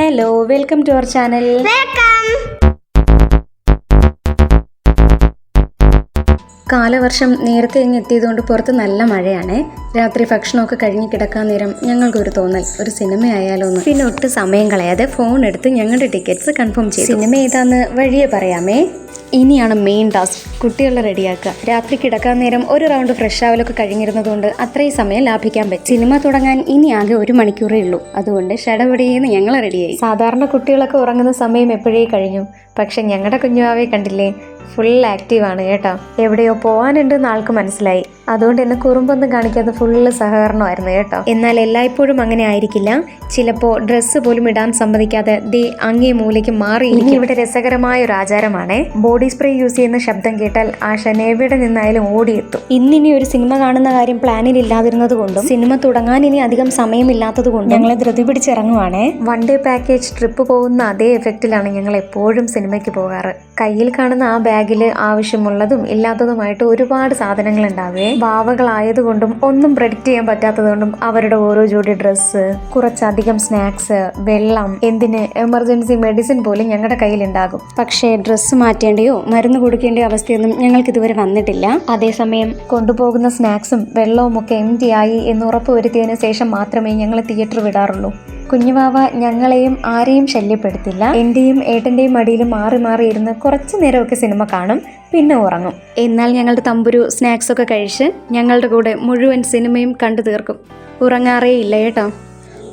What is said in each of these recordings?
Hello welcome to our channel കാലവർഷം നേരത്തെ ഇങ്ങ് എത്തിയതുകൊണ്ട് പുറത്ത് നല്ല മഴയാണ്. രാത്രി ഭക്ഷണമൊക്കെ കഴിഞ്ഞ് കിടക്കാൻ നേരം ഞങ്ങൾക്കൊരു തോന്നൽ. ഒരു സിനിമ ആയാലോ എന്ന്. പിന്നെ ഒട്ടും സമയം കളയാതെ ഫോൺ എടുത്ത് ഞങ്ങളുടെ ടിക്കറ്റ്സ് കൺഫേം ചെയ്തു. സിനിമ ഏതാന്ന് വഴിയെ പറയാമേ? ഇനിയാണ് മെയിൻ ടാസ്ക് കുട്ടികളെ റെഡിയാക്കുക. രാത്രി കിടക്കാൻ നേരം ഒരു റൗണ്ട് ഫ്രഷ് ആവലൊക്കെ കഴിഞ്ഞിരുന്നതുകൊണ്ട് അത്രയും സമയം ലാഭിക്കാൻ പറ്റും. സിനിമ തുടങ്ങാൻ ഇനി ആകെ ഒരു മണിക്കൂറേ ഉള്ളൂ. അതുകൊണ്ട് ഷടപടിയെന്ന് ഞങ്ങൾ റെഡിയായി. സാധാരണ കുട്ടികളൊക്കെ ഉറങ്ങുന്ന സമയം എപ്പോഴേ കഴിഞ്ഞു? പക്ഷെ ഞങ്ങളുടെ കുഞ്ഞുവാവെ കണ്ടില്ലേ? ഫുൾ ആക്റ്റീവാണ് കേട്ടോ. എവിടെയോ പോകാനുണ്ടെന്ന് ആൾക്ക് മനസ്സിലായി. അതുകൊണ്ട് എന്നെ കുറുമ്പൊന്നും കാണിക്കാതെ ഫുള്ള് സഹകരണമായിരുന്നു കേട്ടോ. എന്നാൽ എല്ലായ്പ്പോഴും അങ്ങനെ ആയിരിക്കില്ല. ചിലപ്പോൾ ഡ്രസ്സ് പോലും ഇടാൻ സമ്മതിക്കാതെ ദേ അങ്ങേ മൂലയ്ക്ക് മാറി ഇവിടെ രസകരമായ ഒരു ആചാരമാണ്. ബോഡി സ്പ്രേ യൂസ് ചെയ്യുന്ന ശബ്ദം കേട്ടാൽ ആശ എവിടെ നിന്നായാലും ഓടിയെത്തും. ഇന്നിനി ഒരു സിനിമ കാണുന്ന കാര്യം പ്ലാനിൽ ഇല്ലാതിരുന്നത് കൊണ്ടും സിനിമ തുടങ്ങാൻ ഇനി അധികം സമയമില്ലാത്തത് കൊണ്ടും ഞങ്ങളെ ധൃതി പിടിച്ചിറങ്ങുവാണേ. വൺ ഡേ പാക്കേജ് ട്രിപ്പ് പോകുന്ന അതേ എഫക്റ്റിലാണ് ഞങ്ങൾ എപ്പോഴും സിനിമയ്ക്ക് പോകാറ്. കയ്യിൽ കാണുന്ന ആ ബാഗിൽ ആവശ്യമുള്ളതും ഇല്ലാത്തതുമായിട്ട് ഒരുപാട് സാധനങ്ങൾ ഉണ്ടാവേ. ഭാവകളായതുകൊണ്ടും ഒന്നും പ്രെഡിക്റ്റ് ചെയ്യാൻ പറ്റാത്തതുകൊണ്ടും അവരുടെ ഓരോ ജോഡി ഡ്രസ്സ് കുറച്ചധികം സ്നാക്സ് വെള്ളം എന്തിന് എമർജൻസി മെഡിസിൻ പോലും ഞങ്ങളുടെ കയ്യിലുണ്ടാകും. പക്ഷേ ഡ്രസ്സ് മാറ്റേണ്ടയോ മരുന്ന് കൊടുക്കേണ്ടയോ അവസ്ഥയൊന്നും ഞങ്ങൾക്ക് ഇതുവരെ വന്നിട്ടില്ല. അതേസമയം കൊണ്ടുപോകുന്ന സ്നാക്സും വെള്ളവും ഒക്കെ എം ആയി എന്ന് ഉറപ്പുവരുത്തിയതിനു ശേഷം മാത്രമേ ഞങ്ങൾ തിയേറ്റർ വിടാറുള്ളൂ. കുഞ്ഞുവാവ ഞങ്ങളെയും ആരെയും ശല്യപ്പെടുത്തില്ല. എന്റെയും ഏട്ടന്റെയും മടിയിൽ മാറി മാറി ഇരുന്ന് കുറച്ച് നേരമൊക്കെ സിനിമ കാണും പിന്നെ ഉറങ്ങും. എന്നാൽ ഞങ്ങളുടെ തമ്പുരു സ്നാക്സൊക്കെ കഴിച്ച് ഞങ്ങളുടെ കൂടെ മുഴുവൻ സിനിമയും കണ്ടു തീർക്കും. ഉറങ്ങാറേ ഇല്ല കേട്ടോ.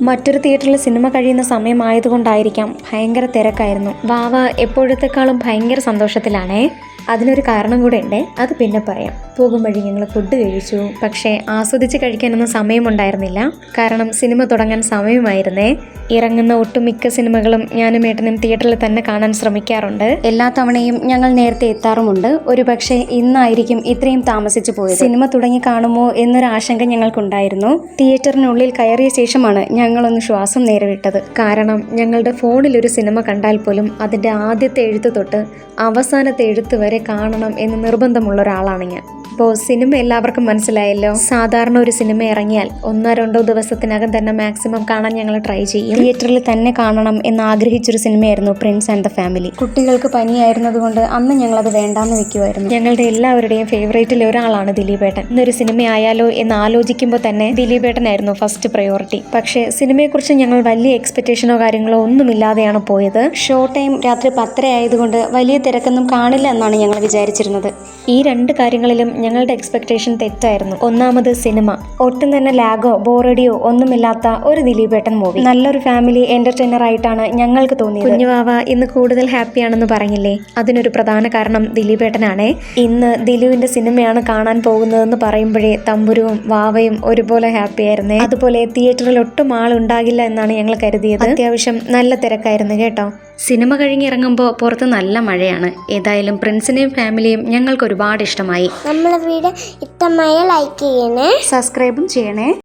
മറ്റൊരു തിയേറ്ററിൽ സിനിമ കഴിയുന്ന സമയമായതുകൊണ്ടായിരിക്കാം ഭയങ്കര തിരക്കായിരുന്നു. വാവ എപ്പോഴത്തെക്കാളും ഭയങ്കര സന്തോഷത്തിലാണേ. അതിനൊരു കാരണം കൂടെ ഉണ്ട്. അത് പിന്നെ പറയാം. പോകും വഴി ഞങ്ങൾ ഫുഡ് കഴിച്ചു. പക്ഷേ ആസ്വദിച്ച് കഴിക്കാനൊന്നും സമയമുണ്ടായിരുന്നില്ല. കാരണം സിനിമ തുടങ്ങാൻ സമയമായിരുന്നേ. ഇറങ്ങുന്ന ഒട്ടുമിക്ക സിനിമകളും ഞാനും ഏട്ടനും തിയേറ്ററിൽ തന്നെ കാണാൻ ശ്രമിക്കാറുണ്ട്. എല്ലാ തവണയും ഞങ്ങൾ നേരത്തെ എത്താറുമുണ്ട്. ഒരു പക്ഷേ ഇന്നായിരിക്കും ഇത്രയും താമസിച്ചു പോയത്. സിനിമ തുടങ്ങി കാണുമോ എന്നൊരു ആശങ്ക ഞങ്ങൾക്കുണ്ടായിരുന്നു. തിയേറ്ററിനുള്ളിൽ കയറിയ ശേഷമാണ് ഞങ്ങളൊന്ന് ശ്വാസം നേരെ വിട്ടത് കാരണം ഞങ്ങളുടെ ഫോണിൽ ഒരു സിനിമ കണ്ടാൽ പോലും അതിന്റെ ആദ്യത്തെ എഴുത്ത് തൊട്ട് അവസാനത്തെ എഴുത്ത് വരെ കാണണം എന്ന് നിർബന്ധമുള്ള ഒരാളാണ് ഞാൻ. അപ്പോൾ സിനിമ എല്ലാവർക്കും മനസ്സിലായല്ലോ? സാധാരണ ഒരു സിനിമ ഇറങ്ങിയാൽ ഒന്നോ രണ്ടോ ദിവസത്തിനകം തന്നെ മാക്സിമം കാണാൻ ഞങ്ങൾ ട്രൈ ചെയ്യും. തിയേറ്ററിൽ തന്നെ കാണണം എന്ന് ആഗ്രഹിച്ചൊരു സിനിമയായിരുന്നു പ്രിൻസ് ആൻഡ് ദ ഫാമിലി കുട്ടികൾക്ക് പനിയായിരുന്നത് കൊണ്ട് അന്ന് ഞങ്ങളത് വേണ്ടാന്ന് വെക്കുമായിരുന്നു ഞങ്ങളുടെ എല്ലാവരുടെയും ഫേവറേറ്റിൽ ഒരാളാണ് ദിലീപേട്ടൻ. ഇന്നൊരു സിനിമ ആയാലോ എന്ന് ആലോചിക്കുമ്പോൾ തന്നെ ദിലീപേട്ടനായിരുന്നു ഫസ്റ്റ് പ്രയോറിറ്റി പക്ഷേ സിനിമയെക്കുറിച്ച് ഞങ്ങൾ വലിയ എക്സ്പെക്ടേഷനോ കാര്യങ്ങളോ ഒന്നുമില്ലാതെയാണ് പോയത്. ഷോ ടൈം രാത്രി പത്തര ആയതുകൊണ്ട് വലിയ തിരക്കൊന്നും കാണില്ല എന്നാണ് ഞങ്ങൾ വിചാരിച്ചിരുന്നത്. ഈ രണ്ട് കാര്യങ്ങളിലും ഞങ്ങളുടെ എക്സ്പെക്ടേഷൻ തെറ്റായിരുന്നു. ഒന്നാമത് സിനിമ. ഒട്ടും തന്നെ ലാഗോ ബോറടിയോ ഒന്നുമില്ലാത്ത ഒരു ദിലീപേട്ടൻ മൂവി നല്ലൊരു ഫാമിലി എന്റർടൈനർ ആയിട്ടാണ് ഞങ്ങൾക്ക് തോന്നിയത്. കുഞ്ഞുവാവ ഇന്ന് കൂടുതൽ ഹാപ്പിയാണെന്ന് പറഞ്ഞില്ലേ? അതിനൊരു പ്രധാന കാരണം ദിലീപേട്ടനാണേ. ഇന്ന് ദിലീപിന്റെ സിനിമയാണ് കാണാൻ പോകുന്നതെന്ന് പറയുമ്പോഴേ തമ്പുരുവും വാവയും ഒരുപോലെ ഹാപ്പി ആയിരുന്നേ. അതുപോലെ തിയേറ്ററിൽ ഒട്ടും ആളുണ്ടാകില്ല എന്നാണ് ഞങ്ങൾ കരുതിയത്. അത്യാവശ്യം നല്ല തിരക്കായിരുന്നു കേട്ടോ. സിനിമ കഴിഞ്ഞിറങ്ങുമ്പോൾ പുറത്ത് നല്ല മഴയാണ്. ഏതായാലും പ്രിൻസിനെയും ഫാമിലിയും ഞങ്ങൾക്ക് ഒരുപാട് ഇഷ്ടമായി. നമ്മളെ വീട് ഇഷ്ടമായ ലൈക്ക് ചെയ്യണേ. സബ്സ്ക്രൈബും ചെയ്യണേ.